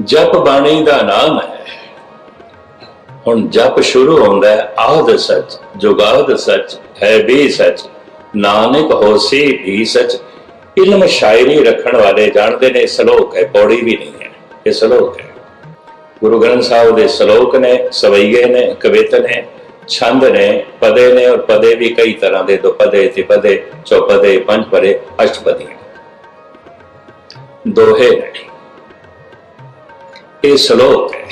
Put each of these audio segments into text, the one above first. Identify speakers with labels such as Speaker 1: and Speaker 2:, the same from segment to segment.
Speaker 1: ਜਪ ਬਾਣੀ ਦਾ ਨਾਮ ਹੈ। ਹੁਣ ਜਪ ਸ਼ੁਰੂ ਹੁੰਦਾ ਹੈ, ਆਦ ਸੱਚ, ਜੁਗਾਦ ਸੱਚ, ਹੈ ਵੀ ਸੱਚ, ਨਾਨਕ ਹੋਸੀ ਵੀ ਸੱਚ। ਇਲਮ ਸ਼ਾਇਰੀ ਰੱਖਣ ਵਾਲੇ ਜਾਣਦੇ ਨੇ ਸ਼ਲੋਕ ਹੈ, ਪੌੜੀ ਵੀ ਨਹੀਂ ਹੈ, ਇਹ ਸ਼ਲੋਕ ਹੈ। ਗੁਰੂ ਗ੍ਰੰਥ ਸਾਹਿਬ ਦੇ ਸ਼ਲੋਕ ਨੇ, ਸਵਈਏ ਨੇ, ਕਵਿਤ ਨੇ, ਛੰਦ ਨੇ, ਪਦੇ ਨੇ ਔਰ ਪਦੇ ਵੀ ਕਈ ਤਰ੍ਹਾਂ ਦੇ, ਦੋ ਪਦੇ, ਤਿਪਦੇ, ਚੌਪਦੇ ਪੰਜ ਪਰੇ ਅਸ਼ਟਪਦੀ। ਦੋਹੇ ਨੇ। ਇਹ ਸ਼ਲੋਕ ਹੈ।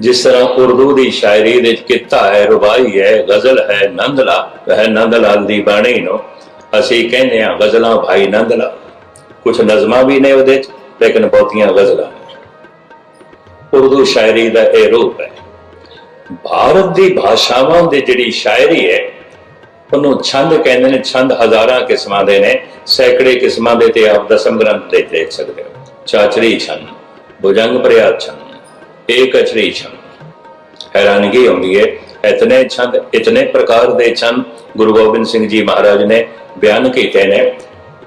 Speaker 1: ਜਿਸ ਤਰ੍ਹਾਂ ਉਰਦੂ ਦੀ ਸ਼ਾਇਰੀ ਵਿੱਚ ਕਿੱਤਾ ਹੈ ਰੁਬਾਈ ਹੈ, ਗਜ਼ਲ ਹੈ, ਨੰਦਲਾ, ਵਹ ਨੰਦਲਾਲ ਦੀ ਬਾਣੀ ਨੂੰ ਅਸੀਂ ਕਹਿੰਦੇ ਆ ਗਜ਼ਲਾਂ ਭਾਈ ਨੰਦਲਾ। ਕੁਝ ਨਜ਼ਮਾਂ ਵੀ ਨੇ ਉਹਦੇ ਚ, ਲੇਕਿਨ ਬਹੁਤੀਆਂ ਗਜ਼ਲਾਂ ਨੇ। ਉਰਦੂ ਸ਼ਾਇਰੀ ਦਾ ਇਹ ਰੂਪ ਹੈ। ਭਾਰਤ ਦੀ ਭਾਸ਼ਾਵਾਂ ਦੀ ਜਿਹੜੀ ਸ਼ਾਇਰੀ ਹੈ, ਉਹਨੂੰ ਛੰਦ ਕਹਿੰਦੇ ਨੇ, ਛੰਦ ਹਜ਼ਾਰਾਂ ਕਿਸਮਾਂ ਦੇ ਨੇ, ਸੈਂਕੜੇ ਕਿਸਮਾਂ ਦੇ ਤੇ ਆਪ ਦਸਮ ਗ੍ਰੰਥ ਦੇ ਦੇਖ ਸਕਦੇ ਹੋ। ਚਾਚਰੀ ਛੰਦ ਭੁਜੰਗ ਪ੍ਰਿਆਦ ਛੰਦ ਏਕ ਅਚਰੀ ਛੰਦ ਹੈਰਾਨਗੀ ਹੁੰਦੀ ਹੈ ਇਤਨੇ ਛੰਦ, ਇਤਨੇ ਪ੍ਰਕਾਰ ਦੇ ਛੰਦ ਗੁਰੂ ਗੋਬਿੰਦ ਸਿੰਘ ਜੀ ਮਹਾਰਾਜ ਨੇ ਬਿਆਨ ਕੀਤੇ ਨੇ।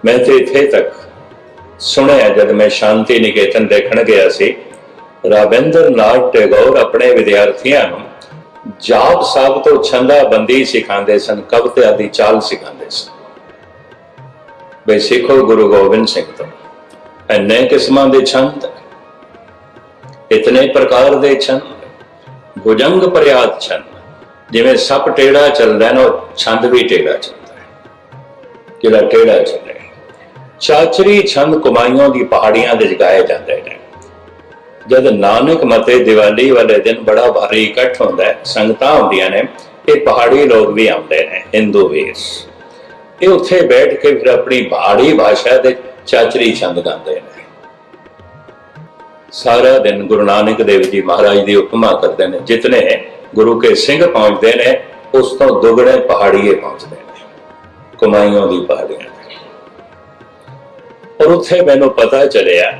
Speaker 1: ਮੈਂ ਤੇ ਇੱਥੇ ਤੱਕ ਸੁਣਿਆ ਜਦ ਮੈਂ ਸ਼ਾਂਤੀ ਨਿਕੇਤਨ ਦੇਖਣ ਗਿਆ ਸੀ ਰਾਬਿੰਦਰ ਨਾਥ ਟੈਗੋਰ ਆਪਣੇ ਵਿਦਿਆਰਥੀਆਂ ਨੂੰ ਜਾਪ ਸਾਹਿਬ ਤੋਂ ਛੰਦਾ ਬੰਦੀ ਸਿਖਾਉਂਦੇ ਸਨ, ਕਵਿਤਾ ਦੀ ਚਾਲ ਸਿਖਾਉਂਦੇ ਸਨ। ਬਈ ਸਿੱਖੋ ਗੁਰੂ ਗੋਬਿੰਦ ਸਿੰਘ ਤੋਂ। ਐਨੇ ਕਿਸਮਾਂ ਦੇ ਛੰਦ, ਇਤਨੇ ਪ੍ਰਕਾਰ ਦੇ ਛੰਦ, ਭੁਜੰਗ ਪ੍ਰਿਆਦ ਛੰਦ, ਜਿਵੇਂ ਸੱਪ ਟੇੜਾ ਚੱਲਦਾ ਨਾ, ਛੰਦ ਵੀ ਟੇੜਾ ਚੱਲਦਾ ਹੈ। ਜਿਹੜਾ ਟੇੜਾ ਚੱਲੇ ਚਾਚਰੀ ਛੰਦ ਕੁਮਾਈਆਂ ਦੀ ਪਹਾੜੀਆਂ ਦੇ ਜਗਾਏ ਜਾਂਦੇ ਨੇ ਜਦ ਨਾਨਕ ਮਤੇ ਦੀਵਾਲੀ ਵਾਲੇ ਦਿਨ ਬੜਾ ਭਾਰੀ ਇਕੱਠ ਹੁੰਦਾ ਹੈ, ਸੰਗਤਾਂ ਹੁੰਦੀਆਂ ਨੇ, ਇਹ ਪਹਾੜੀ ਲੋਕ ਵੀ ਆਉਂਦੇ ਨੇ ਹਿੰਦੂ ਵੀ ਇਹ ਉੱਥੇ ਬੈਠ ਕੇ ਫਿਰ ਆਪਣੀ ਪਹਾੜੀ ਭਾਸ਼ਾ ਦੇ ਚਾਚਰੀ ਛੰਦ ਗਾਉਂਦੇ ਨੇ। ਸਾਰਾ ਦਿਨ ਗੁਰੂ ਨਾਨਕ ਦੇਵ ਜੀ ਮਹਾਰਾਜ ਦੀ ਉਪਮਾ ਕਰਦੇ ਨੇ। ਜਿਤਨੇ ਗੁਰੂ ਕੇ ਸਿੰਘ ਪਹੁੰਚਦੇ ਨੇ, ਉਸ ਤੋਂ ਦੁਗਣੇ ਪਹਾੜੀਏ ਪਹੁੰਚਦੇ ਨੇ। ਕੁਮਾਈਆਂ ਦੀ ਪਹਾੜੀਆਂ ਔਰ ਉੱਥੇ ਮੈਨੂੰ ਪਤਾ ਚੱਲਿਆ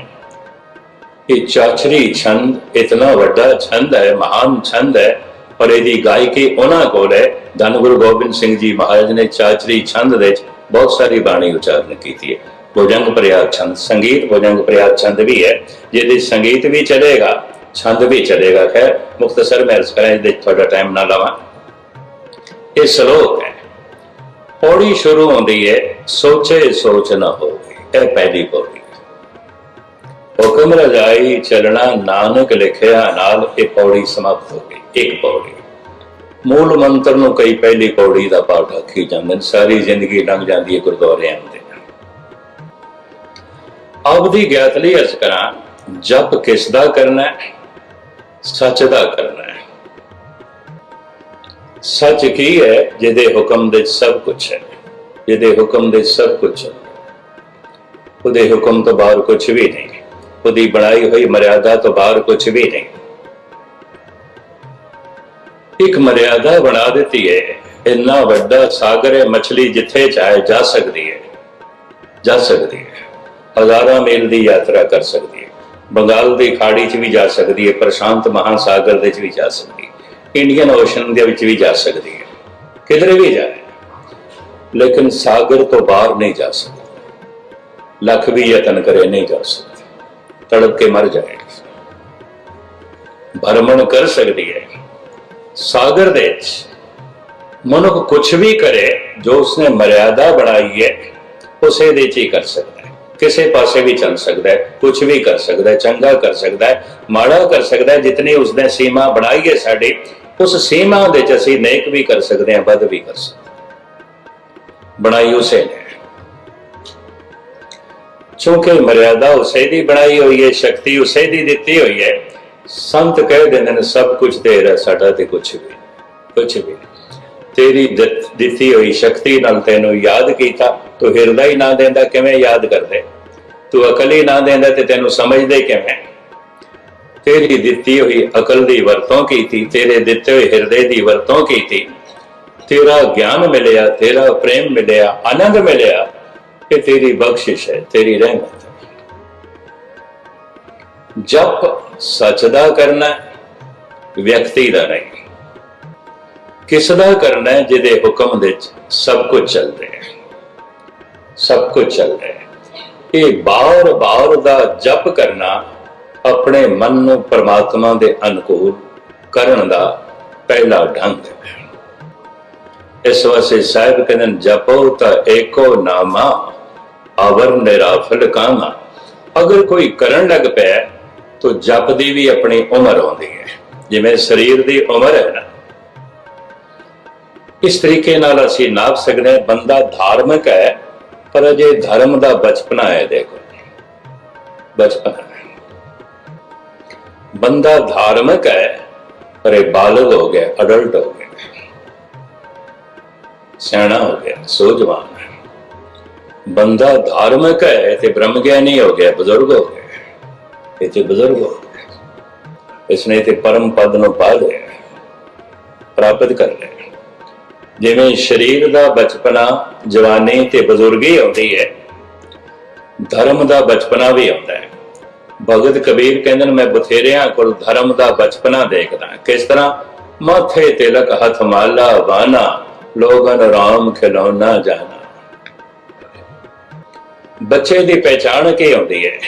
Speaker 1: ਕਿ ਚਾਚਰੀ ਛੰਦ ਇਤਨਾ ਵੱਡਾ ਛੰਦ ਹੈ, ਮਹਾਨ ਛੰਦ ਹੈ, ਪਰ ਇਹਦੀ ਗਾਇਕੀ ਉਹਨਾਂ ਕੋਲ ਹੈ। ਧੰਨ ਗੁਰੂ ਗੋਬਿੰਦ ਸਿੰਘ ਜੀ ਮਹਾਰਾਜ ਨੇ ਚਾਚਰੀ ਛੰਦ ਦੇ ਵਿੱਚ ਬਹੁਤ ਸਾਰੀ ਬਾਣੀ ਉਚਾਰਨ ਕੀਤੀ ਹੈ। ਭੁਜੰਗ ਪ੍ਰਿਆਦ ਛੰਦ ਸੰਗੀਤ ਭੁਜੰਗ ਪ੍ਰਿਆਦ ਛੰਦ ਵੀ ਹੈ ਜਿਹਦੇ ਸੰਗੀਤ ਵੀ ਚਲੇਗਾ ਛੰਦ ਵੀ ਚਲੇਗਾ ਖੈਰ ਮੁਖਤਸਰ ਮੈਂ ਅਰਜ਼ ਕਰਾਂ ਇਹਦੇ ਤੁਹਾਡਾ ਟਾਈਮ ਨਾ ਲਵਾਂ ਇਹ ਸ਼ਲੋਕ ਹੈ ਪੌੜੀ ਸ਼ੁਰੂ ਹੁੰਦੀ ਹੈ ਸੋਚੇ ਸੋਚ ਨਾ ਹੋਵੇ ਇਹ ਪਹਿਲੀ ਪੌੜੀ ਹੁਕਮ ਰਜਾਈ ਚਲਣਾ ਨਾਨਕ ਲਿਖਿਆ ਨਾਲ ਇਹ ਪੌੜੀ ਸਮਾਪਤ ਹੋ ਗਈ ਇੱਕ ਪੌੜੀ ਮੂਲ ਮੰਤਰ ਨੂੰ ਕਈ ਪਹਿਲੀ ਪੌੜੀ ਦਾ ਪਾਠ ਆਖੀ ਜਾਂਦੇ ਨੇ ਸਾਰੀ ਜ਼ਿੰਦਗੀ ਲੰਘ ਜਾਂਦੀ ਹੈ ਗੁਰਦੁਆਰਿਆਂ ਦੇ ਆਪ ਦੀ ਗਿਆਤ ਲਈ ਅਰਜ਼ ਕਰਾਂ, ਜਪ ਕਿਸ ਦਾ ਕਰਨਾ ਹੈ? ਸੱਚ ਦਾ ਕਰਨਾ ਹੈ। ਸੱਚ ਕੀ ਹੈ? ਜਿਹਦੇ ਹੁਕਮ ਦੇ ਸਭ ਕੁਝ ਹੈ। ਜਿਹਦੇ ਹੁਕਮ ਦੇ ਸਭ ਕੁਝ ਹੈ। ਉਹਦੇ ਹੁਕਮ ਤੋਂ ਬਾਹਰ ਕੁਝ ਵੀ ਨਹੀਂ। ਉਹਦੀ ਬਣਾਈ ਹੋਈ ਮਰਿਆਦਾ ਤੋਂ ਬਾਹਰ ਕੁਝ ਵੀ ਨਹੀਂ। ਇੱਕ ਮਰਿਆਦਾ ਬਣਾ ਦਿੱਤੀ ਹੈ। ਇੰਨਾ ਵੱਡਾ ਸਾਗਰ ਹੈ, ਮੱਛਲੀ ਜਿੱਥੇ ਚਾਹੇ ਜਾ ਸਕਦੀ ਹੈ। ਜਾ ਸਕਦੀ ਹੈ। ਹਜ਼ਾਰਾਂ ਮੀਲ ਦੀ ਯਾਤਰਾ ਕਰ ਸਕਦੀ ਹੈ। ਬੰਗਾਲ ਦੀ ਖਾੜੀ 'ਚ ਵੀ ਜਾ ਸਕਦੀ ਹੈ ਪ੍ਰਸ਼ਾਂਤ ਮਹਾਸਾਗਰ ਦੇ ਵਿੱਚ ਵੀ ਜਾ ਸਕਦੀ ਹੈ। ਇੰਡੀਅਨ ਓਸ਼ਨ ਦੇ ਵਿੱਚ ਵੀ ਜਾ ਸਕਦੀ ਹੈ। ਕਿਧਰੇ ਵੀ ਜਾਏ ਲੇਕਿਨ ਸਾਗਰ ਤੋਂ ਬਾਹਰ ਨਹੀਂ ਜਾ ਸਕਦੀ। ਲੱਖ ਵੀ ਯਤਨ ਕਰੇ ਨਹੀਂ ਜਾ ਸਕਦੀ। ਤੜਪ ਕੇ ਮਰ ਜਾਏਗੀ। ਭਰਮਣ ਕਰ ਸਕਦੀ ਹੈ। ਸਾਗਰ ਦੇ ਵਿੱਚ ਮਨੁੱਖ ਕੁਝ ਵੀ ਕਰੇ, ਜੋ ਉਸਨੇ ਮਰਿਆਦਾ ਬਣਾਈ ਹੈ, ਉਸੇ ਦੇ ਚ ਹੀ ਕਰ ਸਕਦਾ ਕਿਸੇ ਪਾਸੇ ਵੀ ਚੱਲ ਸਕਦਾ ਹੈ ਕੁਝ ਵੀ ਕਰ ਸਕਦਾ ਹੈ, ਚੰਗਾ ਕਰ ਸਕਦਾ ਹੈ, ਮਾੜਾ ਕਰ ਸਕਦਾ ਹੈ, ਜਿਤਨੀ ਉਸਨੇ ਸੀਮਾ ਬਣਾਈ ਹੈ ਸਾਡੀ, ਉਸ ਸੀਮਾ ਦੇ ਚ ਅਸੀਂ ਨੇਕ ਵੀ ਕਰ ਸਕਦੇ ਹਾਂ ਬਦ ਵੀ ਕਰ ਸਕਦੇ ਬਣਾਈ ਉਸੇ ਨੇ। ਚੂੰਕਿ ਮਰਿਆਦਾ ਉਸੇ ਦੀ ਬਣਾਈ ਹੋਈ ਹੈ, ਸ਼ਕਤੀ ਉਸੇ ਦੀ ਦਿੱਤੀ ਹੋਈ ਹੈ, ਸੰਤ ਕਹਿ ਦਿੰਦੇ ਨੇ, ਸਭ ਕੁਝ ਤੇਰਾ ਸਾਡਾ ਤੇ ਕੁਝ ਵੀ ਕੁਝ ਵੀ ਤੇਰੀ ਦਿੱਤੀ ਹੋਈ ਸ਼ਕਤੀ ਨਾਲ ਤੈਨੂੰ ਯਾਦ ਕੀਤਾ, ਤੂੰ ਹਿਰਦਾ ਹੀ ਨਾ ਦੇਂਦਾ, ਕਿਵੇਂ ਯਾਦ ਕਰਦੇ? ਤੂੰ ਅਕਲ ਹੀ ਨਾ ਦੇਂਦਾ ਤੇ ਤੈਨੂੰ ਸਮਝਦੇ ਕਿਵੇਂ? ਤੇਰੀ ਦਿੱਤੀ ਹੋਈ ਅਕਲ ਦੀ ਵਰਤੋਂ ਕੀਤੀ, ਤੇਰੇ ਦਿੱਤੇ ਹੋਏ ਹਿਰਦੇ ਦੀ ਵਰਤੋਂ ਕੀਤੀ। ਤੇਰਾ ਗਿਆਨ ਮਿਲਿਆ, ਤੇਰਾ ਪ੍ਰੇਮ ਮਿਲਿਆ, ਆਨੰਦ ਮਿਲਿਆ ਇਹ ਤੇਰੀ ਬਖਸ਼ਿਸ਼ ਹੈ, ਤੇਰੀ ਰਹਿਮਤ ਜਪ ਸੱਚ ਦਾ ਕਰਨਾ, ਵਿਅਕਤੀ ਦਾ ਨਹੀਂ। ਕਿਸ ਦਾ ਕਰਨਾ ਹੈ ਜਿਹਦੇ ਹੁਕਮ ਦੇ ਵਿੱਚ ਸਭ ਕੁਝ ਚੱਲਦਾ ਹੈ? ਸਭ ਕੁਝ ਚੱਲਦਾ ਹੈ। ਇਹ ਬਾਰ-ਬਾਰ ਦਾ ਜਪ ਕਰਨਾ ਆਪਣੇ ਮਨ ਨੂੰ ਪਰਮਾਤਮਾ ਦੇ ਅਨੁਕੂਲ ਕਰਨ ਦਾ ਪਹਿਲਾ ਢੰਗ ਹੈ। ਇਸ ਵਾਸਤੇ ਸਾਹਿਬ ਕਹਿੰਦੇ ਨੇ, ਜਪੋ ਤਾਂ ਏਕੋ ਨਾਮਾ ਅਵਰ ਨਿਰਾਫਲ ਕਾਮਾ। ਅਗਰ ਕੋਈ ਕਰਨ ਲੱਗ ਪਿਆ ਤਾਂ ਜਪ ਦੀ ਵੀ ਆਪਣੀ ਉਮਰ ਆਉਂਦੀ ਹੈ। ਜਿਵੇਂ ਸਰੀਰ ਦੀ ਉਮਰ ਹੈ ਨਾ ਇਸ ਤਰੀਕੇ ਨਾਲ ਅਸੀਂ ਨਾਪ ਸਕਦੇ ਹਾਂ, ਬੰਦਾ ਧਾਰਮਿਕ ਹੈ, ਪਰ ਅਜੇ ਧਰਮ ਦਾ ਬਚਪਨਾ ਹੈ, ਦੇਖੋ। ਬਚਪਨਾ। ਬੰਦਾ ਧਾਰਮਿਕ ਹੈ, ਪਰ ਇਹ ਬਾਲਗ ਹੋ ਗਿਆ ਅਡਲਟ ਹੋ ਗਿਆ। ਸਿਆਣਾ ਹੋ ਗਿਆ, ਸੋਝਵਾਨ ਹੈ। ਬੰਦਾ ਧਾਰਮਿਕ ਹੈ ਤੇ ਬ੍ਰਹਮ ਗਿਆਨੀ ਹੋ ਗਿਆ, ਬਜ਼ੁਰਗ ਹੋ ਗਿਆ। ਇਹ ਤੇ ਬਜ਼ੁਰਗ ਹੋ ਗਿਆ। ਇਸਨੇ ਤੇ ਪਰਮ ਪਦ ਨੂੰ ਪਾ ਲਿਆ, ਪ੍ਰਾਪਤ ਕਰ ਲਿਆ। ਜਿਵੇਂ ਸਰੀਰ ਦਾ ਬਚਪਨਾ ਜਵਾਨੀ ਤੇ ਬਜ਼ੁਰਗੀ ਆਉਂਦੀ ਹੈ, ਧਰਮ ਦਾ ਬਚਪਨਾ ਵੀ ਆਉਂਦਾ ਹੈ। ਭਗਤ ਕਬੀਰ ਕਹਿੰਦੇ ਨੇ, ਮੈਂ ਬਥੇਰਿਆਂ ਕੋਲ ਧਰਮ ਦਾ ਬਚਪਨਾ ਦੇਖਦਾ ਕਿਸ ਤਰ੍ਹਾਂ? ਮਾਥੇ ਤਿਲਕ ਹੱਥ ਮਾਲਾ ਵਾਨਾ ਲੋਗਨ ਰਾਮ ਖਿਲਾਉਣਾ ਜਾਣਾ। ਬੱਚੇ ਦੀ ਪਹਿਚਾਣ ਕੀ ਆਉਂਦੀ ਹੈ?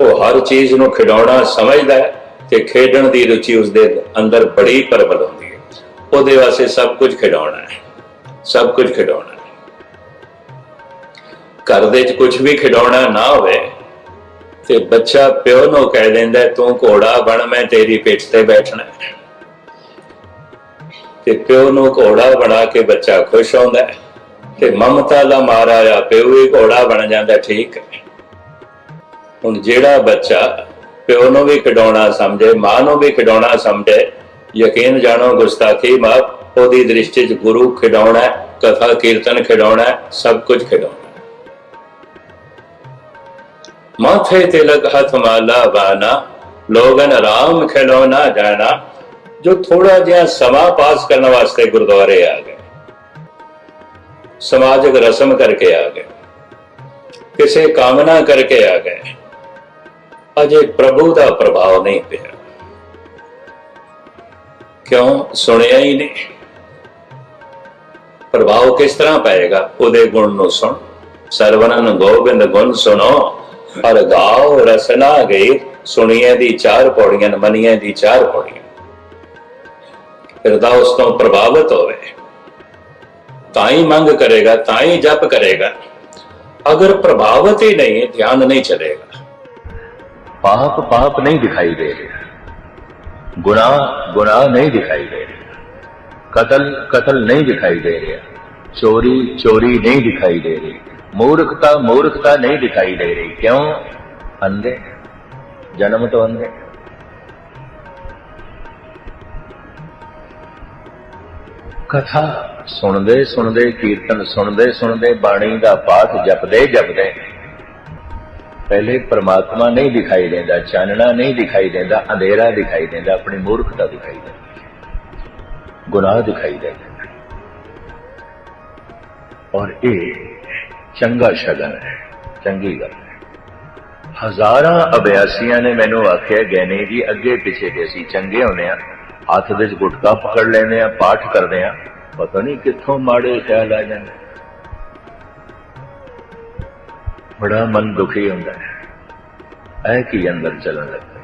Speaker 1: ਉਹ ਹਰ ਚੀਜ਼ ਨੂੰ ਖਿਡੌਣਾ ਸਮਝਦਾ ਹੈ ਤੇ ਖੇਡਣ ਦੀ ਰੁਚੀ ਉਸਦੇ ਅੰਦਰ ਬੜੀ ਪ੍ਰਬਲ ਹੁੰਦੀ ਹੈ। ਉਹਦੇ ਵਾਸਤੇ ਸਭ ਕੁਝ ਖਿਡੌਣਾ ਹੈ। ਸਭ ਕੁਝ ਖਿਡੌਣਾ ਹੈ। ਘਰ ਦੇ ਵਿੱਚ ਕੁਝ ਵੀ ਖਿਡੌਣਾ ਨਾ ਹੋਵੇ, ਤੇ ਬੱਚਾ ਪਿਓ ਨੂੰ ਕਹਿ ਦਿੰਦਾ, ਤੂੰ ਘੋੜਾ ਬਣ, ਮੈਂ ਤੇਰੀ ਪਿੱਠ ਤੇ ਬੈਠਣਾ ਤੇ ਪਿਓ ਨੂੰ ਘੋੜਾ ਬਣਾ ਕੇ ਬੱਚਾ ਖੁਸ਼ ਹੁੰਦਾ ਹੈ। ਤੇ ਮਮਤਾ ਦਾ ਮਾਰਾ ਆ ਪਿਓ ਹੀ ਘੋੜਾ ਬਣ ਜਾਂਦਾ, ਠੀਕ ਹੁਣ ਜਿਹੜਾ ਬੱਚਾ ਪਿਓ ਨੂੰ ਵੀ ਖਿਡੌਣਾ ਸਮਝੇ, ਮਾਂ ਨੂੰ ਵੀ ਖਿਡੌਣਾ ਸਮਝੇ ਯਕੀਨ ਜਾਣੋ ਗੁਸਤਾਖੀ, ਮਾਫ, ਉਹਦੀ ਦ੍ਰਿਸ਼ਟੀ 'ਚ ਗੁਰੂ ਖਿਡੌਣਾ ਕਥਾ, ਕੀਰਤਨ ਖਿਡੌਣਾ ਸਭ ਕੁਝ ਖਿਡੌਣਾ ਹੈ। ਮਾਥੇ ਤਿਲਕ ਹੱਥ ਮਾਲਾ ਬਾਨਾ ਲੋਗਨ ਰਾਮ ਖਿਲੌਣਾ ਜਾਣਾ, ਜੋ ਥੋੜਾ ਜਿਹਾ ਸਮਾਂ ਪਾਸ ਕਰਨ ਵਾਸਤੇ ਗੁਰਦੁਆਰੇ ਆ ਗਏ। ਸਮਾਜਿਕ ਰਸਮ ਕਰਕੇ ਆ ਗਏ। ਕਿਸੇ ਕਾਮਨਾ ਕਰਕੇ ਆ ਗਏ। ਅਜੇ ਪ੍ਰਭੂ ਦਾ ਪ੍ਰਭਾਵ ਨਹੀਂ ਪਿਆ। ਕਿਉਂ? ਸੁਣਿਆ ਹੀ ਨਹੀਂ। ਪ੍ਰਭਾਵ ਕਿਸ ਤਰ੍ਹਾਂ ਪਏਗਾ? ਉਹਦੇ ਗੁਣ ਨੂੰ ਸੁਣ। ਸਰਵਨੰ ਗੋਬਿੰਦ ਗੁਣ ਸੁਣੋ। ਪਰ ਗਾਓ ਰਸਨਾ ਗਏ। ਸੁਣੀਏ ਦੀ ਚਾਰ ਪੌੜੀਆਂ ਮੰਨੀਏ ਦੀ ਚਾਰ ਪੌੜੀਆਂ। ਫਿਰ ਹਿਰਦਾ ਉਸ ਤੋਂ ਪ੍ਰਭਾਵਿਤ ਹੋਵੇ। ਤਾਂ ਹੀ ਮੰਗ ਕਰੇਗਾ, ਤਾਂ ਹੀ ਜਪ ਕਰੇਗਾ। ਅਗਰ ਪ੍ਰਭਾਵਿਤ ਹੀ ਨਹੀਂ, ਧਿਆਨ ਨਹੀਂ ਚਲੇਗਾ।
Speaker 2: ਪਾਪ ਪਾਪ ਨਹੀਂ ਦਿਖਾਈ ਦੇ ਗੁਨਾਹ ਗੁਨਾਹ ਨਹੀਂ ਦਿਖਾਈ ਦੇ ਰਿਹਾ। ਕਤਲ ਕਤਲ ਨਹੀਂ ਦਿਖਾਈ ਦੇ ਰਿਹਾ। ਚੋਰੀ ਚੋਰੀ ਨਹੀਂ ਦਿਖਾਈ ਦੇ ਰਹੀ। ਮੂਰਖਤਾ ਮੂਰਖਤਾ ਨਹੀਂ ਦਿਖਾਈ ਦੇ ਰਹੀ। ਕਿਉਂ? ਅੰਧੇ। ਜਨਮ ਤੋਂ ਅੰਧੇ। ਕਥਾ ਸੁਣਦੇ ਸੁਣਦੇ, ਕੀਰਤਨ ਸੁਣਦੇ ਸੁਣਦੇ ਬਾਣੀ ਦਾ ਪਾਠ ਜਪਦੇ ਜਪਦੇ। ਪਹਿਲੇ ਪ੍ਰਮਾਤਮਾ ਨਹੀਂ ਦਿਖਾਈ ਦਿੰਦਾ, ਚਾਨਣਾ ਨਹੀਂ ਦਿਖਾਈ ਦਿੰਦਾ, ਅੰਧੇਰਾ ਦਿਖਾਈ ਦਿੰਦਾ, ਆਪਣੀ ਮੂਰਖਤਾ ਦਿਖਾਈ ਦਿੰਦਾ। ਗੁਨਾਹ ਦਿਖਾਈ ਦਿੰਦਾ। ਔਰ ਇਹ ਚੰਗਾ ਸ਼ਗਨ ਹੈ, ਚੰਗੀ ਗੱਲ ਹੈ। ਹਜ਼ਾਰਾਂ ਅਭਿਆਸੀਆਂ ਨੇ ਮੈਨੂੰ ਆਖਿਆ ਗੈਨੇ ਜੀ, ਅੱਗੇ ਪਿੱਛੇ ਦੇ ਅਸੀਂ ਚੰਗੇ ਹੁੰਦੇ ਆ ਹੱਥ ਵਿੱਚ ਗੁਟਕਾ ਪਕੜ ਲੈਂਦੇ ਆ ਪਾਠ ਕਰਦੇ ਆ ਪਤਾ ਨਹੀਂ ਕਿੱਥੋਂ ਮਾੜੇ ਖਿਆਲ ਆ ਜਾਂਦੇ। ਬੜਾ ਮਨ ਦੁਖੀ ਹੁੰਦਾ ਹੈ। ਇਹ ਕੀ ਅੰਦਰ ਚੱਲਣ ਲੱਗਦਾ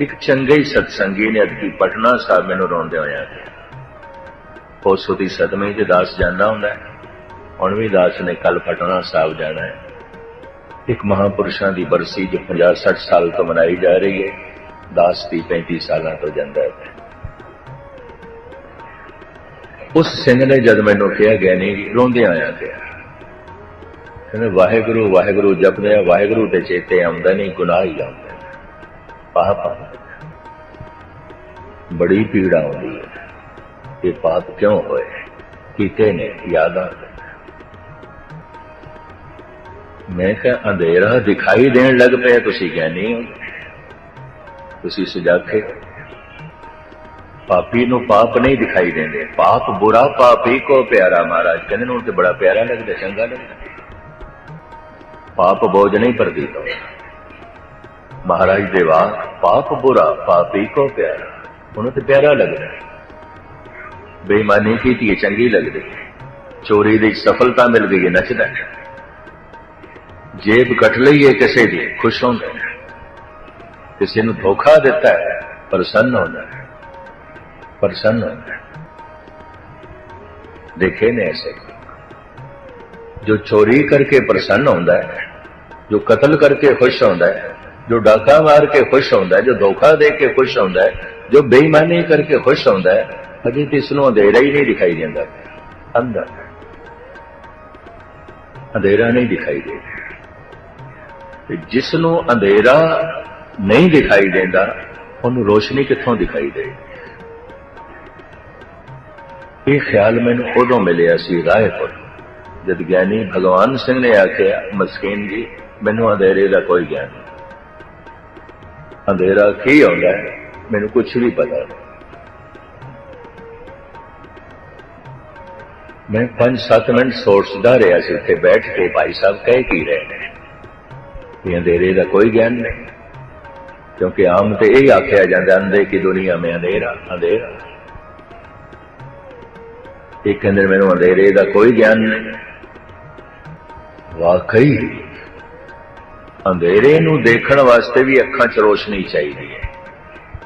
Speaker 2: ਇੱਕ ਚੰਗੇ ਹੀ ਸਤਸੰਗੀ ਨੇ ਅਦਕੀ ਪਟਨਾ ਸਾਹਿਬ ਮੈਨੂੰ ਰੋਂਦੇ ਹੋਇਆ ਉਸ ਦੀ ਸਦਮੇ ਚ ਦਾਸ ਜਾਂਦਾ ਹੁੰਦਾ ਹੈ। ਹੁਣ ਵੀ ਦਾਸ ਨੇ ਕੱਲ ਪਟਨਾ ਸਾਹਿਬ ਜਾਣਾ ਹੈ। ਇੱਕ ਮਹਾਪੁਰਸ਼ਾਂ ਦੀ ਬਰਸੀ ਜੋ 50 60 ਸਾਲ ਤੋਂ ਮਨਾਈ ਜਾ ਰਹੀ ਹੈ, ਦਾਸ ਦੀ 35 ਸਾਲਾਂ ਤੋਂ ਜਾਂਦਾ ਹੈ। ਉਸ ਸਿੰਘ ਨੇ ਜਦ ਮੈਨੂੰ ਕਿਹਾ ਗਿਆ ਨਹੀਂ ਰੋਂਦੇ ਆਇਆ ਗਿਆ ਕਹਿੰਦੇ, ਵਾਹਿਗੁਰੂ ਵਾਹਿਗੁਰੂ ਜਪਦੇ ਆ, ਵਾਹਿਗੁਰੂ ਦੇ ਚੇਤੇ ਆਉਂਦਾ ਨਹੀਂ, ਗੁਨਾਹ ਹੀ ਆਉਂਦਾ ਪਾਪ ਆਉਂਦਾ ਬੜੀ ਪੀੜਾ ਆਉਂਦੀ ਹੈ। ਇਹ ਪਾਪ ਕਿਉਂ ਹੋਏ? ਕੀਤੇ ਨੇ, ਯਾਦਾਂ ਮੈਂ ਕਿਹਾ, ਅੰਧੇਰਾ ਦਿਖਾਈ ਦੇਣ ਲੱਗ ਪਿਆ ਤੁਸੀਂ ਕਹਿੰਦੇ ਹੋ। ਤੁਸੀਂ ਸੁਜਾਖੇ ਪਾਪੀ ਨੂੰ ਪਾਪ ਨਹੀਂ ਦਿਖਾਈ ਦਿੰਦੇ। ਪਾਪ ਬੁਰਾ ਪਾਪੀ ਕੋ ਪਿਆਰਾ ਮਹਾਰਾਜ। ਕਹਿੰਦੇ ਨੂੰ ਤੇ ਬੜਾ ਪਿਆਰਾ ਲੱਗਦਾ, ਚੰਗਾ ਲੱਗਦਾ। ਪਾਪ ਬੋਝ ਨਹੀਂ ਪਰਦੀਤੋ ਮਹਾਰਾਜ ਦੇ ਵਾਕ, ਪਾਪ ਬੁਰਾ, ਪਾਪੀ ਕੋ ਪਿਆਰਾ। ਉਹਨੂੰ ਤੇ ਪਿਆਰਾ ਲੱਗਦਾ ਬੇਈਮਾਨੀ ਕੀਤੀ ਹੈ, ਚੰਗੀ ਲੱਗਦੀ ਚੋਰੀ ਦੀ ਸਫਲਤਾ ਮਿਲ ਗਈ ਨੱਚਦਾ ਜੇਬ ਕੱਟ ਲਈਏ ਕਿਸੇ ਦੀ, ਖੁਸ਼ ਹੁੰਦਾ ਕਿਸੇ ਨੂੰ ਧੋਖਾ ਦਿੱਤਾ ਹੈ, ਪ੍ਰਸੰਨ ਹੁੰਦਾ ਪ੍ਰਸੰਨ ਹੁੰਦਾ ਦੇਖੇ ਨੇ ਐਸੇ। ਜੋ ਚੋਰੀ ਕਰਕੇ ਪ੍ਰਸੰਨ ਹੁੰਦਾ ਹੈ ਜੋ ਕਤਲ ਕਰਕੇ ਖੁਸ਼ ਹੁੰਦਾ ਹੈ, ਜੋ ਡਾਕਾ ਮਾਰ ਕੇ ਖੁਸ਼ ਹੁੰਦਾ ਹੈ, ਜੋ ਧੋਖਾ ਦੇ ਕੇ ਖੁਸ਼ ਹੁੰਦਾ ਹੈ, ਜੋ ਬੇਈਮਾਨੀ ਕਰਕੇ ਖੁਸ਼ ਹੁੰਦਾ ਹੈ, ਅਜੇ ਤੇ ਇਸ ਨੂੰ ਅੰਧੇਰਾ ਹੀ ਨਹੀਂ ਦਿਖਾਈ ਦਿੰਦਾ। ਅੰਦਰ ਅੰਧੇਰਾ ਨਹੀਂ ਦਿਖਾਈ ਦੇ ਤੇ ਜਿਸ ਨੂੰ ਅੰਧੇਰਾ ਨਹੀਂ ਦਿਖਾਈ ਦਿੰਦਾ, ਉਹਨੂੰ ਰੋਸ਼ਨੀ ਕਿੱਥੋਂ ਦਿਖਾਈ ਦੇ? ਇਹ ਖਿਆਲ ਮੈਨੂੰ ਉਦੋਂ ਮਿਲਿਆ ਸੀ ਰਾਏ ਕੋਲ ਜਦ ਗਿਆਨੀ ਭਗਵਾਨ ਸਿੰਘ ਨੇ ਆਖਿਆ, ਮਸਕੀਨ ਜੀ ਮੈਨੂੰ ਅੰਧੇਰੇ ਦਾ ਕੋਈ ਗਿਆਨ ਨਹੀਂ। ਅੰਧੇਰਾ ਕੀ ਹੁੰਦਾ ਹੈ? ਮੈਨੂੰ ਕੁਝ ਵੀ ਪਤਾ ਨਹੀਂ। ਮੈਂ 5-7 ਮਿੰਟ ਸੋਚਦਾ ਰਿਹਾ ਸੀ, ਉੱਥੇ ਬੈਠ ਕੇ ਭਾਈ ਸਾਹਿਬ ਕਹਿ ਕੀ ਰਹੇ ਨੇ। ਇਹ ਅੰਧੇਰੇ ਦਾ ਕੋਈ ਗਿਆਨ ਨਹੀਂ। ਕਿਉਂਕਿ ਆਮ ਤੇ ਇਹ ਆਖਿਆ ਜਾਂਦਾ ਅੰਧੇ ਕੀ ਦੁਨੀਆ ਮੇਂ ਅੰਧੇਰਾ ਅੰਧੇਰਾ। ਇਹ ਕਹਿੰਦੇ ਮੈਨੂੰ ਅੰਧੇਰੇ ਦਾ ਕੋਈ ਗਿਆਨ ਨਹੀਂ। ਵਾਕਈ ਅੰਧੇਰੇ ਨੂੰ ਦੇਖਣ ਵਾਸਤੇ ਵੀ ਅੱਖਾਂ 'ਚ ਰੋਸ਼ਨੀ ਚਾਹੀਦੀ ਹੈ।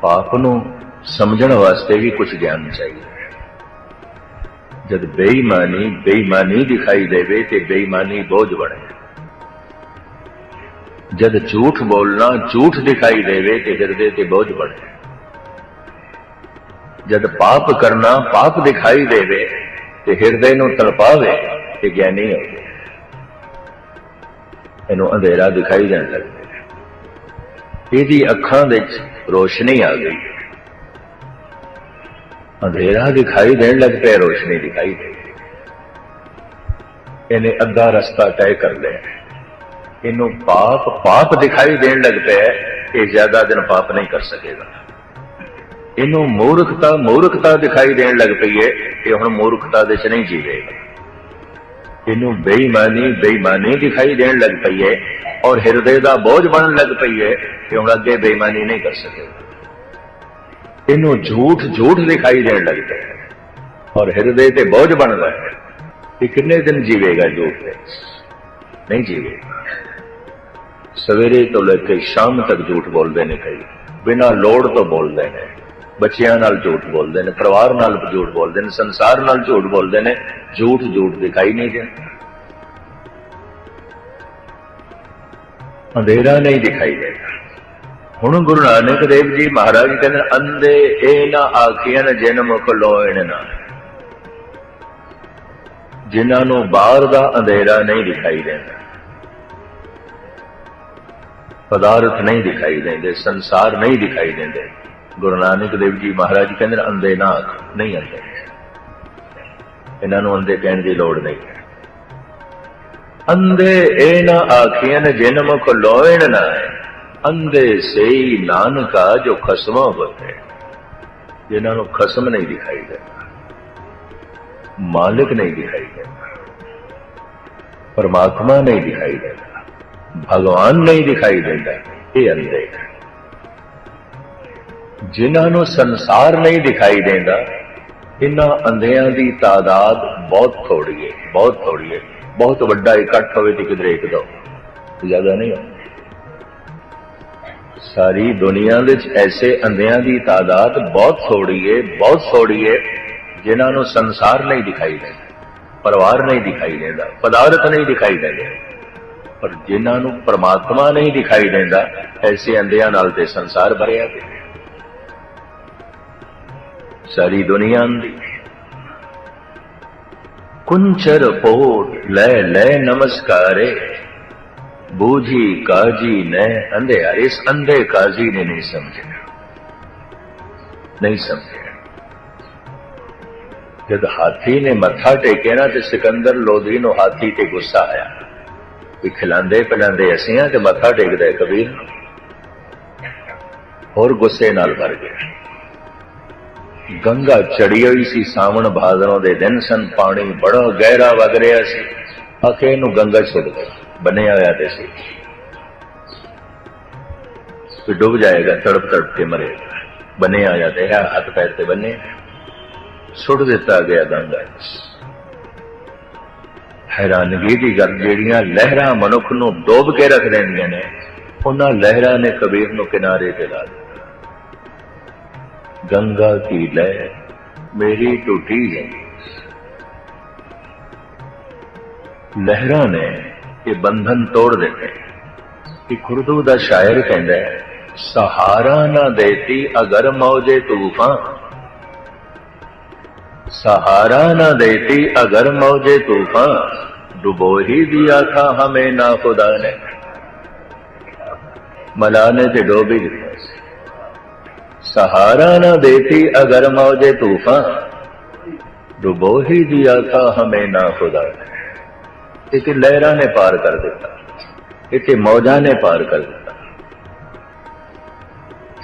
Speaker 2: ਪਾਪ ਨੂੰ ਸਮਝਣ ਵਾਸਤੇ ਵੀ ਕੁਝ ਗਿਆਨ ਚਾਹੀਦਾ ਹੈ। ਜਦ ਬੇਈਮਾਨੀ ਬੇਈਮਾਨੀ ਦਿਖਾਈ ਦੇਵੇ ਤੇ ਬੇਈਮਾਨੀ ਬੋਝ ਬਣੇ। ਜਦ ਝੂਠ ਬੋਲਣਾ ਝੂਠ ਦਿਖਾਈ ਦੇਵੇ ਤੇ ਹਿਰਦੇ ਤੇ ਬੋਝ ਬਣੇ। ਜਦ ਪਾਪ ਕਰਨਾ ਪਾਪ ਦਿਖਾਈ ਦੇਵੇ ਤੇ ਹਿਰਦੇ ਨੂੰ ਤੜਪਾਵੇ ਤੇ ਗਿਆਨੀ ਹੋਵੇ। ਇਹਨੂੰ ਅੰਧੇਰਾ ਦਿਖਾਈ ਜਾਣ ਪਿਆ। ਇਹਦੀ ਅੱਖਾਂ ਵਿੱਚ ਰੋਸ਼ਨੀ ਆ ਗਈ। ਅੰਧੇਰਾ ਦਿਖਾਈ ਦੇਣ ਲੱਗ ਪਿਆ, ਰੋਸ਼ਨੀ ਦਿਖਾਈ ਦੇ ਇਹਨੇ ਅੱਧਾ ਰਸਤਾ ਤੈਅ ਕਰ ਲਿਆ। ਇਹਨੂੰ ਪਾਪ ਪਾਪ ਦਿਖਾਈ ਦੇਣ ਲੱਗ ਪਿਆ, ਇਹ ਜ਼ਿਆਦਾ ਦਿਨ ਪਾਪ ਨਹੀਂ ਕਰ ਸਕੇਗਾ। ਇਹਨੂੰ ਮੂਰਖਤਾ ਮੂਰਖਤਾ ਦਿਖਾਈ ਦੇਣ ਲੱਗ ਪਈ ਹੈ ਇਹ ਹੁਣ ਮੂਰਖਤਾ ਦੇ ਚ ਨਹੀਂ ਜੀਵੇਗਾ। ਇਹਨੂੰ ਬੇਈਮਾਨੀ ਬੇਈਮਾਨੀ ਦਿਖਾਈ ਦੇਣ ਲੱਗ ਪਈ ਹੈ ਔਰ ਹਿਰਦੇ ਦਾ ਬੋਝ ਬਣਨ ਲੱਗ ਪਈ ਹੈ ਕਿ ਹੁਣ ਅੱਗੇ ਬੇਈਮਾਨੀ ਨਹੀਂ ਕਰ ਸਕੇਗਾ ਇਹਨੂੰ ਝੂਠ ਝੂਠ ਦਿਖਾਈ ਦੇਣ ਲੱਗ ਪਿਆ ਹੈ ਔਰ ਹਿਰਦੇ ਤੇ ਬੋਝ ਬਣਦਾ ਹੈ। ਇਹ ਕਿੰਨੇ ਦਿਨ ਜੀਵੇਗਾ ਝੂਠ ਤੇ? ਨਹੀਂ ਜੀਵੇਗਾ। ਸਵੇਰੇ ਤੋਂ ਲੈ ਕੇ ਸ਼ਾਮ ਤੱਕ ਝੂਠ ਬੋਲਦੇ ਨੇ ਕਈ। ਬਿਨਾਂ ਲੋੜ ਤੋਂ ਬੋਲਦੇ ਨੇ। ਬੱਚਿਆਂ ਨਾਲ ਝੂਠ ਬੋਲਦੇ ਨੇ, ਪਰਿਵਾਰ ਨਾਲ ਝੂਠ ਬੋਲਦੇ ਨੇ, ਸੰਸਾਰ ਨਾਲ ਝੂਠ ਬੋਲਦੇ ਨੇ, ਝੂਠ ਝੂਠ ਦਿਖਾਈ ਨਹੀਂ ਦਿੰਦਾ। ਅੰਧੇਰਾ ਨਹੀਂ ਦਿਖਾਈ ਦੇਗਾ ਹੁਣ ਗੁਰੂ ਨਾਨਕ ਦੇਵ ਜੀ ਮਹਾਰਾਜ ਕਹਿੰਦੇ ਅੰਧੇ ਇਹ ਨਾ ਆਖੀਆਂ ਜਿਨ ਮੁਖ ਲੋਇਣ ਨਾ। ਜਿਨ੍ਹਾਂ ਨੂੰ ਬਾਹਰ ਦਾ ਅੰਧੇਰਾ ਨਹੀਂ ਦਿਖਾਈ ਦਿੰਦਾ। ਪਦਾਰਥ ਨਹੀਂ ਦਿਖਾਈ ਦਿੰਦੇ, ਸੰਸਾਰ ਨਹੀਂ ਦਿਖਾਈ ਦਿੰਦੇ। ਗੁਰੂ ਨਾਨਕ ਦੇਵ ਜੀ ਮਹਾਰਾਜ ਕਹਿੰਦੇ ਨੇ ਅੰਦੇ ਨਾ ਨਹੀਂ ਅੰਧੇ। ਇਹਨਾਂ ਨੂੰ ਅੰਦੇ ਕਹਿਣ ਦੀ ਲੋੜ ਨਹੀਂ। ਅੰਧੇ ਇਹ ਨਾ ਆਖੀਆਂ ਜਿਨ ਮੁਖ ਲੋਇਣ ਨਾ ਅੰਧੇ ਸਈ ਨਾਨਕਾ ਜੋ ਖਸਮਾ ਹੋਤੇ ਜਿਨ੍ਹਾਂ ਨੂੰ ਖਸਮ ਨਹੀਂ ਦਿਖਾਈ ਦਿੰਦਾ ਮਾਲਕ ਨਹੀਂ ਦਿਖਾਈ ਦਿੰਦਾ ਪਰਮਾਤਮਾ ਨਹੀਂ ਦਿਖਾਈ ਦਿੰਦਾ ਭਗਵਾਨ ਨਹੀਂ ਦਿਖਾਈ ਦਿੰਦਾ, ਇਹ ਅੰਦੇ ਅੰਧੇ ਜਿਨ੍ਹਾਂ ਨੂੰ ਸੰਸਾਰ ਨਹੀਂ ਦਿਖਾਈ ਦਿੰਦਾ ਇਹਨਾਂ ਅੰਧਿਆਂ ਦੀ ਤਾਦਾਦ ਬਹੁਤ ਥੋੜੀ ਹੈ ਬਹੁਤ ਥੋੜੀ ਹੈ ਬਹੁਤ ਵੱਡਾ ਇਕੱਠ ਹੋਵੇ ਤੇ ਕਿਧਰੇ ਇੱਕ ਦੋ ਜ਼ਿਆਦਾ ਨਹੀਂ ਹੋ ਸਾਰੀ ਦੁਨੀਆ ਵਿੱਚ ਐਸੇ ਅੰਧਿਆਂ ਦੀ ਤਾਦਾਦ ਬਹੁਤ ਥੋੜੀ ਹੈ ਬਹੁਤ ਥੋੜੀ ਹੈ ਜਿਨ੍ਹਾਂ ਨੂੰ ਸੰਸਾਰ ਨਹੀਂ ਦਿਖਾਈ ਦਿੰਦਾ, ਪਰਿਵਾਰ ਨਹੀਂ ਦਿਖਾਈ ਦਿੰਦਾ, ਪਦਾਰਥ ਨਹੀਂ ਦਿਖਾਈ ਦਿੰਦਾ। ਪਰ ਜਿਨ੍ਹਾਂ ਨੂੰ ਪਰਮਾਤਮਾ ਨਹੀਂ ਦਿਖਾਈ ਦਿੰਦਾ, ਐਸੇ ਅੰਧਿਆਂ ਨਾਲ ਤੇ ਸੰਸਾਰ ਭਰਿਆ ਪਿਆ। ਸਾਰੀ ਦੁਨੀਆ ਅੰਧੀ। ਕੁੰਚਰ ਪੋਟ ਲੈ ਲੈ ਨਮਸਕਾਰੇ। ਬੂਝੀ ਕਾਜੀ ਨੇ ਅੰਧਿਆ, ਇਸ ਅੰਧੇ ਕਾਜੀ ਨੇ ਨਹੀਂ ਸਮਝਿਆ। ਨਹੀਂ ਸਮਝਿਆ। ਜਦ ਹਾਥੀ ਨੇ ਮੱਥਾ ਟੇਕਿਆ ਨਾ ਤੇ ਸਿਕੰਦਰ ਲੋਧੀ ਨੂੰ ਹਾਥੀ ਤੇ ਗੁੱਸਾ ਆਇਆ। ਵੀ ਖਿਲਾਂਦੇ ਪਿਲਾਉਂਦੇ ਅਸੀਂ ਆ ਤੇ ਮੱਥਾ ਟੇਕਦਾ ਹੈ ਕਬੀਰ। ਹੋਰ ਗੁੱਸੇ ਨਾਲ ਭਰ ਗਿਆ। ਗੰਗਾ ਚੜੀ ਹੋਈ ਸੀ, ਸਾਵਣ ਭਾਦਰੋਂ ਦੇ ਦਿਨ ਸਨ, ਪਾਣੀ ਬੜਾ ਗਹਿਰਾ ਵਗ ਰਿਹਾ ਸੀ। ਅਖੇ ਨੂੰ ਗੰਗਾ ਛੁੱਟ ਗਈ ਬਣਿਆ ਹੋਇਆ ਤੇ ਸੀ। ਕਿ ਡੁੱਬ ਜਾਏਗਾ, ਤੜਪ ਤੜਪ ਕੇ ਮਰੇਗਾ। ਬਣਿਆ ਹੋਇਆ ਤੇ ਹੈ, ਹੱਥ ਪੈਰ ਤੇ ਬੰਨੇ ਸੁੱਟ ਦਿੱਤਾ ਗਿਆ ਗੰਗਾ ਹੈਰਾਨਗੀ ਦੀ ਗੱਲ, ਜਿਹੜੀਆਂ ਲਹਿਰਾਂ ਮਨੁੱਖ ਨੂੰ ਡੋਬ ਕੇ ਰੱਖ ਦਿੰਦੀਆਂ ਨੇ, ਉਹਨਾਂ ਲਹਿਰਾਂ ਨੇ ਕਬੀਰ ਨੂੰ ਕਿਨਾਰੇ ਤੇ ਲਾ ਦਿੱਤਾ। ਗੰਗਾ ਕੀ ਲਹਿਰ ਮੇਰੀ ਟੁੱਟੀ ਹੈ ਲਹਿਰਾਂ ਨੇ ਇਹ ਬੰਧਨ ਤੋੜ ਦਿੱਤੇ ਇੱਕ ਉਰਦੂ ਦਾ ਸ਼ਾਇਰ ਕਹਿੰਦਾ ਹੈ ਸਹਾਰਾ ਨਾ ਦੇਤੀ ਅਗਰ ਮੌਜੇ ਤੂਫਾਨ सहारा न देती अगर मौजे तूफान डुबो ही दिया था हमें ना खुदा ने मलाने से डोब ही दिया सहारा न देती अगर मौजे तूफ़ान। डुबो ही दिया था हमें ना खुदा। एक लहरा ने पार कर देता। एक मौजा ने पार कर देता।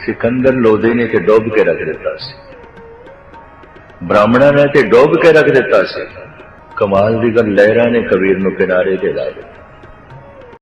Speaker 2: सिकंदर लोधे ने के डोब के रख देता से। ब्राह्मणा ने के डोब के रख देता से। कमाल दिगर लहरा ने कबीर किनारे के ला देता।